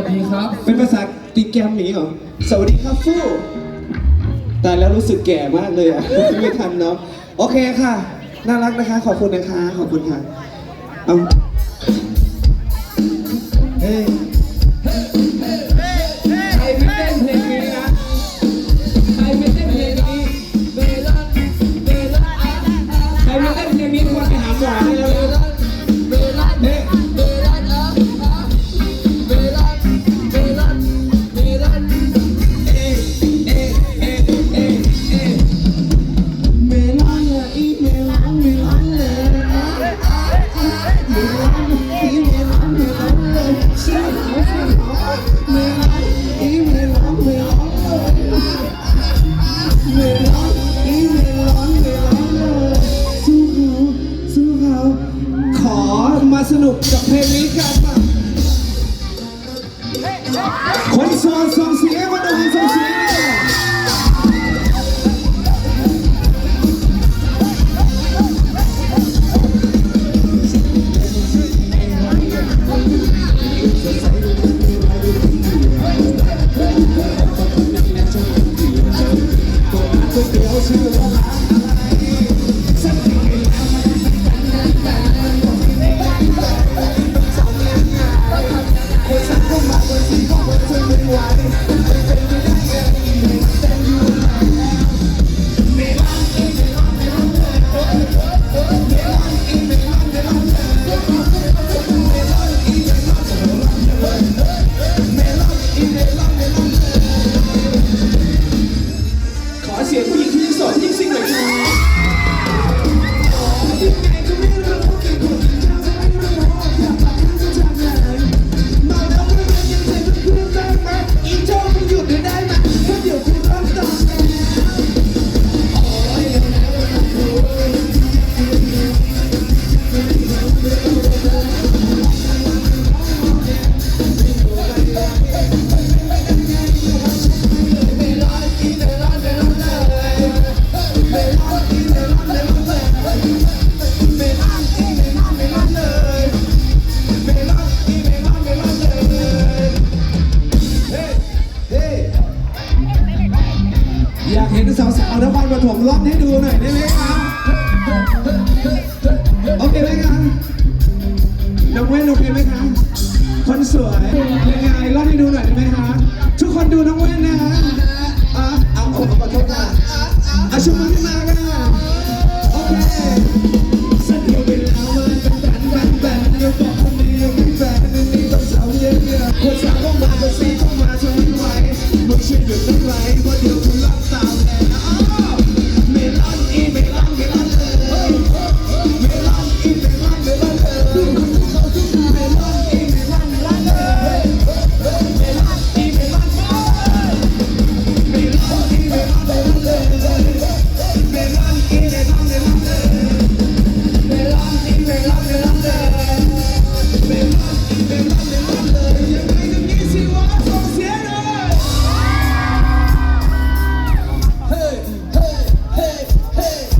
วัสดีครับ เป็นภาษาตีแกมอย่างนี้เหรอ สวัสดีครับฟู่ตายแล้วรู้สึกแก่มากเลยอะ ไม่ทันเนาะ โอเคค่ะ น่ารักนะคะ ขอบคุณนะคะ ขอบคุณค่ะ เอาเฮ้ใครไม่เต้นเพลงนี้นะใครไม่เต้นเพลงนี้เมลอนเมลอนใครไม่เต้นเพลงนี้ควรไปหาหมอได้แล้วเร็วเมลอนเมลอน สนุกกับเพลงนี้กันค่ะคนโสดส่งเสียงคนดูส่งเสียงขาวๆนครปฐมร้องให้ดูหน่อยได้ไหมครับ โอเคไหมครับน้องเว้นโอเคไหมครับ คนสวยยังไงร้องให้ดูหน่อยได้ไหมครับทุกคนดูน้องเว้นนะฮะอะเอาเอาขอโทษนะอะชุบมือขึ้นมากันโอเคสักเดียวเวลามันเป็นแบนแบนแบนเดี๋ยวบอกคนนี้ยังไม่แฟนนี่นี่ต้องสาวเยอะๆคนสาวเข้ามาคนซีเข้ามาทนไม่ไหวมึงช่วยหยุดได้ไหมเพราะเดี๋ยวคุณรับตาม